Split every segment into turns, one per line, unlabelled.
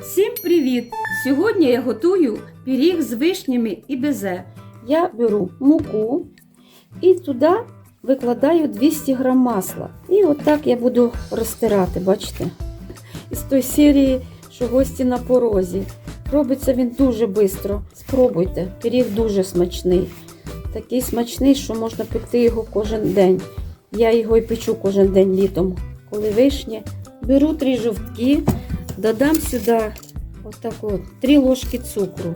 Всім привіт! Сьогодні я готую пиріг з вишнями і безе. Я беру муку і туди викладаю 200 грам масла. І отак я буду розтирати, бачите? Із тої серії, що гості на порозі. Робиться він дуже швидко. Спробуйте, пиріг дуже смачний. Такий смачний, що можна пекти його кожен день. Я його і печу кожен день літом, коли вишні. Беру три жовтки, додам сюди отак от, три ложки цукру.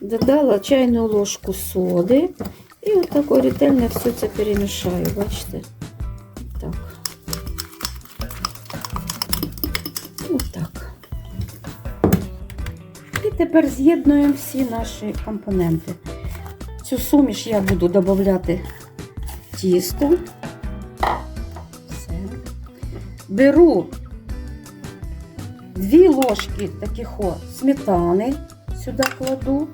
Додала чайну ложку соди і отак от ретельно все це перемішаю, бачите? Так. Отак. І тепер з'єднуємо всі наші компоненти. Цю суміш я буду додавати тісто. Беру дві ложки таких о, сметани, сюди кладу.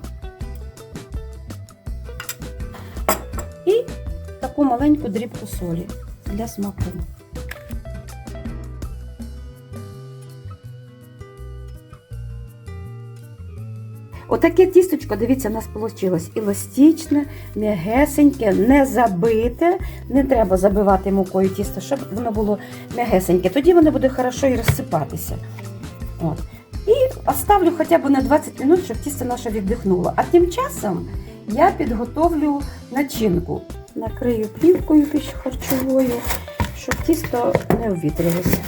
І таку маленьку дрібку солі для смаку. Отаке тісточко, дивіться, у нас вийшло еластичне, м'ягесеньке, не забите. Не треба забивати мукою тісто, щоб воно було м'ягесеньке. Тоді воно буде хорошо і розсипатися. От. І оставлю хоча б на 20 хвилин, щоб тісто наше віддихнуло. А тим часом я підготовлю начинку. Накрию плівкою харчовою, щоб тісто не увітрилося.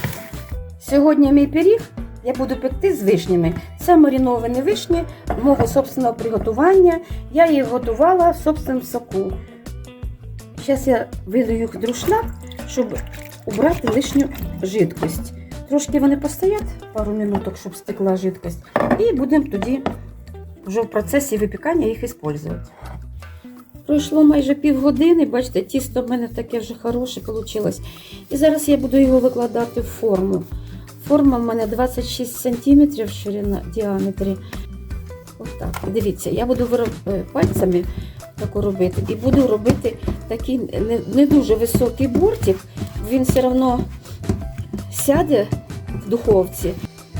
Сьогодні мій пиріг я буду пекти з вишнями. Це мариновані вишні мого собственного приготування. Я їх готувала в собственному соку. Зараз я видаю їх в друшлак, щоб убрати лишню жидкость. Трошки вони постоять пару минуток, щоб стекла жидкость. І будемо тоді вже в процесі випікання їх використовувати. Пройшло майже півгодини, бачите, тісто в мене таке вже хороше вийшло. І зараз я буду його викладати в форму. Форма в мене 26 см ширина діаметрі. Отак. Дивіться, я буду е, пальцями таку робити і буду робити такий не, дуже високий бортик. Він все одно сяде в духовці.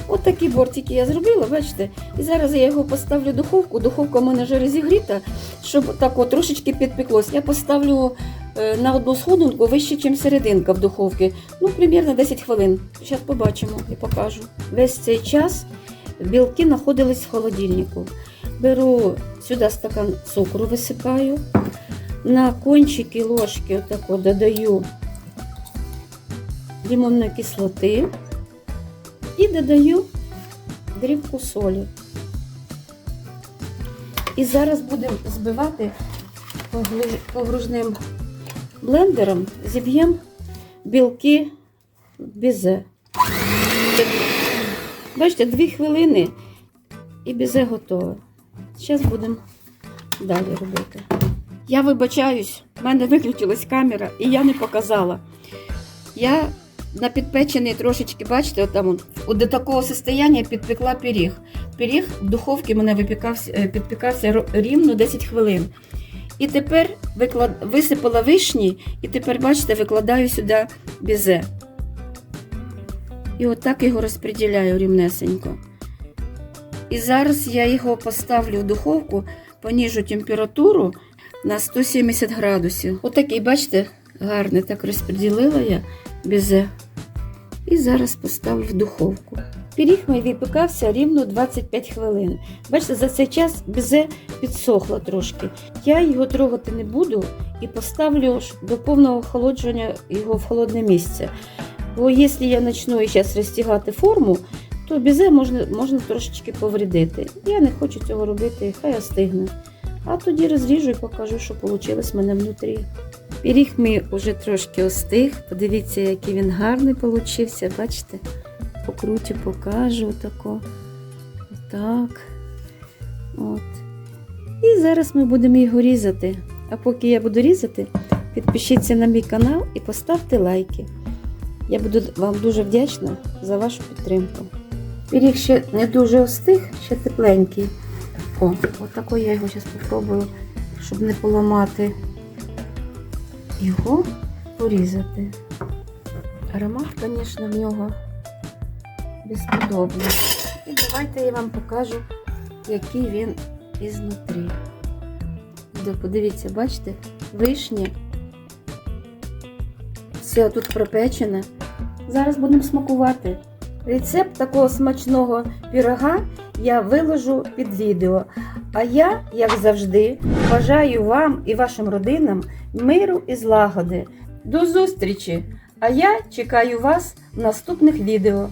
От такі бортики я зробила, бачите? І зараз я його поставлю в духовку. Духовка в мене вже розігріта, щоб так от трошечки підпеклось. Я поставлю на одну сходинку вище, ніж серединка в духовці. Ну, примерно 10 хвилин. Зараз побачимо і покажу. Весь цей час білки знаходились в холодильнику. Беру сюди стакан цукру, висипаю. На кончики ложки отако додаю лимонної кислоти і додаю дрібку солі. І зараз будемо збивати погружним блендером, зіб'ємо білки бізе. Бачите, дві хвилини і бізе готове. Зараз будемо далі робити. Я вибачаюсь, в мене виключилась камера і я не показала. Я на підпечений трошечки, бачите, от, от до такого состояння підпекла пиріг. Пиріг в духовці мене випікався, е, підпікався рівно 10 хвилин. І тепер виклад... висипала вишні, і тепер, бачите, викладаю сюди бізе. І отак його розподіляю рівнесенько. І зараз я його поставлю в духовку, поніжу температуру на 170 градусів. Отакий, бачите, гарний так розподілила я бізе. І зараз поставлю в духовку. Пиріг мій випікався рівно 25 хвилин. Бачите, за цей час бізе підсохло трошки. Я його трогати не буду і поставлю до повного охолодження його в холодне місце. Бо якщо я почну зараз розтягати форму, то бізе можна, можна трошечки повредити. Я не хочу цього робити, хай остигне. А тоді розріжу і покажу, що вийшло в мене внутрі. Пиріг мій вже трошки остиг. Подивіться, який він гарний получився. Бачите? Покрутю, покажу отако. Отак. От. І зараз ми будемо його різати. А поки я буду різати, підпишіться на мій канал і поставте лайки. Я буду вам дуже вдячна за вашу підтримку. Пиріг ще не дуже остиг, ще тепленький. О, отако я його зараз спробую, щоб не поламати. Його порізати. Аромат, звісно, в нього безподобний. І давайте я вам покажу, який він ізнутрі. Подивіться, бачите, вишні. Все тут пропечене. Зараз будемо смакувати. Рецепт такого смачного пірога я виложу під відео. А я, як завжди, бажаю вам і вашим родинам миру і злагоди. До зустрічі! А я чекаю вас в наступних відео.